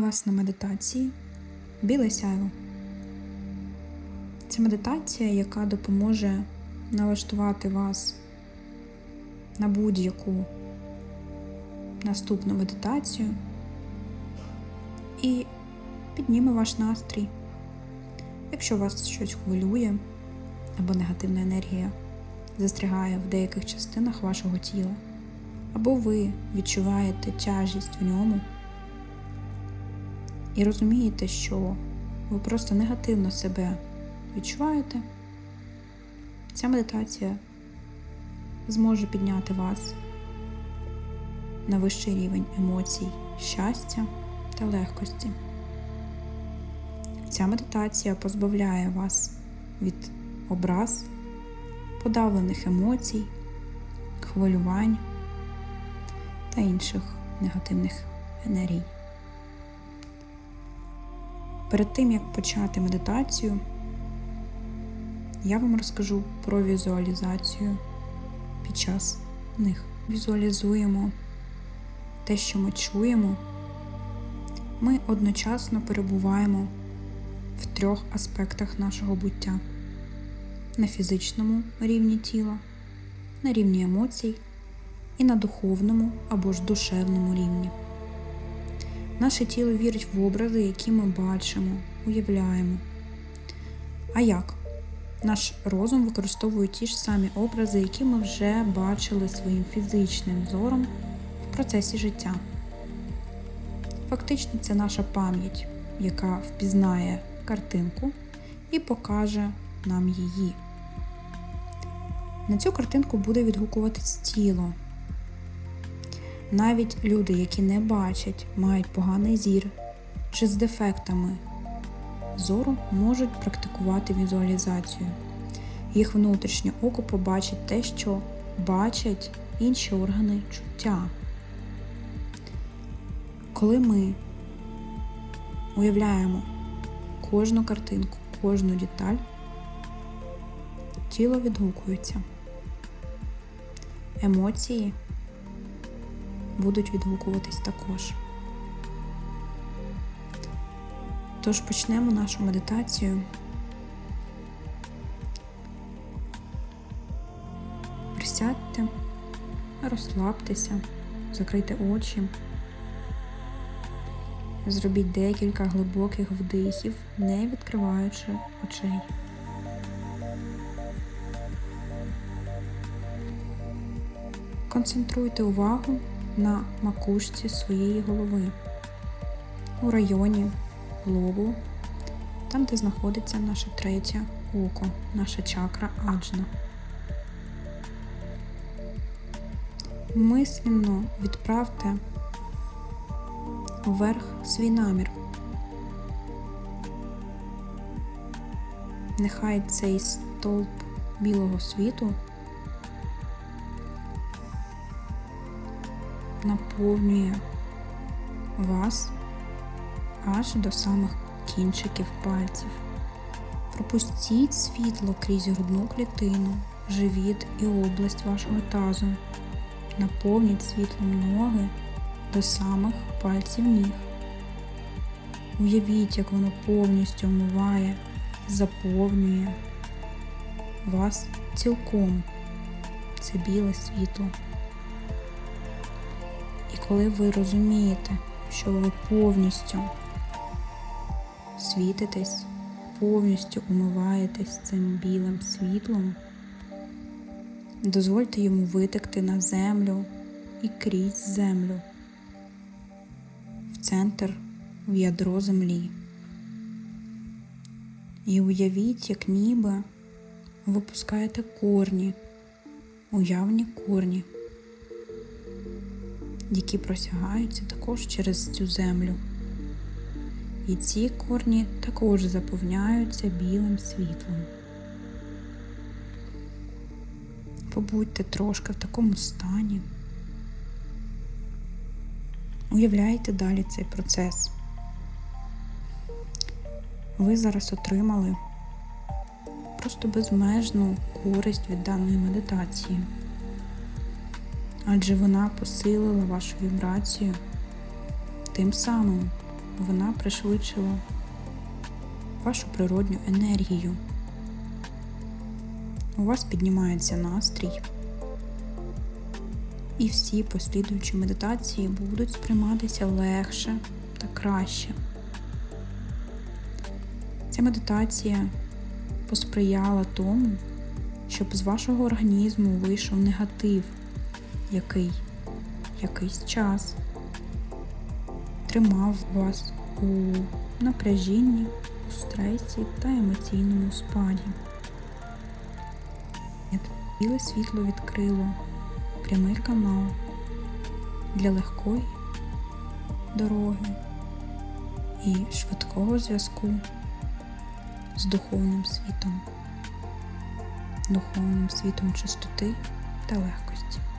Вас на медитації Біле сяйво. Це медитація, яка допоможе налаштувати вас на будь-яку наступну медитацію і підніме ваш настрій. Якщо вас щось хвилює або негативна енергія застрягає в деяких частинах вашого тіла, або ви відчуваєте тяжість в ньому і розумієте, що ви просто негативно себе відчуваєте, ця медитація зможе підняти вас на вищий рівень емоцій, щастя та легкості. Ця медитація позбавляє вас від образ, подавлених емоцій, хвилювань та інших негативних енергій. Перед тим як почати медитацію, я вам розкажу про візуалізацію під час них. Візуалізуємо те, що ми чуємо. Ми одночасно перебуваємо в трьох аспектах нашого буття: на фізичному рівні тіла, на рівні емоцій і на духовному або ж душевному рівні. Наше тіло вірить в образи, які ми бачимо, уявляємо. А як? Наш розум використовує ті ж самі образи, які ми вже бачили своїм фізичним зором в процесі життя. Фактично, це наша пам'ять, яка впізнає картинку і покаже нам її. На цю картинку буде відгукуватись тіло. Навіть люди, які не бачать, мають поганий зір чи з дефектами зору, можуть практикувати візуалізацію. Їх внутрішнє око побачить те, що бачать інші органи чуття. Коли ми уявляємо кожну картинку, кожну деталь, тіло відгукується. Емоції будуть відгукуватись також. Тож почнемо нашу медитацію. Присядьте, розслабтеся, закрийте очі, зробіть декілька глибоких вдихів, не відкриваючи очей. Концентруйте увагу на макушці своєї голови, у районі лобу, там, де знаходиться наше третє око, наша чакра аджна. Мисленно відправте вверх свій намір. Нехай цей стовп білого світу наповнює вас аж до самих кінчиків пальців. Пропустіть світло крізь грудну клітину, живіт і область вашого тазу. Наповніть світлом ноги до самих пальців ніг. Уявіть, як воно повністю омиває, заповнює вас цілком. Це біле світло. Коли ви розумієте, що ви повністю світитесь, повністю умиваєтесь цим білим світлом, дозвольте йому витекти на землю і крізь землю, в центр, в ядро землі. І уявіть, як ніби випускаєте корні, уявні корні які просягаються також через цю землю. І ці корні також заповняються білим світлом. Побудьте трошки в такому стані. Уявляйте далі цей процес. Ви зараз отримали просто безмежну користь від даної медитації адже вона посилила вашу вібрацію, тим самим вона пришвидшила вашу природню енергію. У вас піднімається настрій, і всі послідуючі медитації будуть сприйматися легше та краще. Ця медитація посприяла тому, щоб з вашого організму вийшов негатив, який якийсь час тримав вас у напряжінні, у стресі та емоційному спаді. Біле світло відкрило прямий канал для легкої дороги і швидкого зв'язку з духовним світом, духовним світом чистоти та легкості.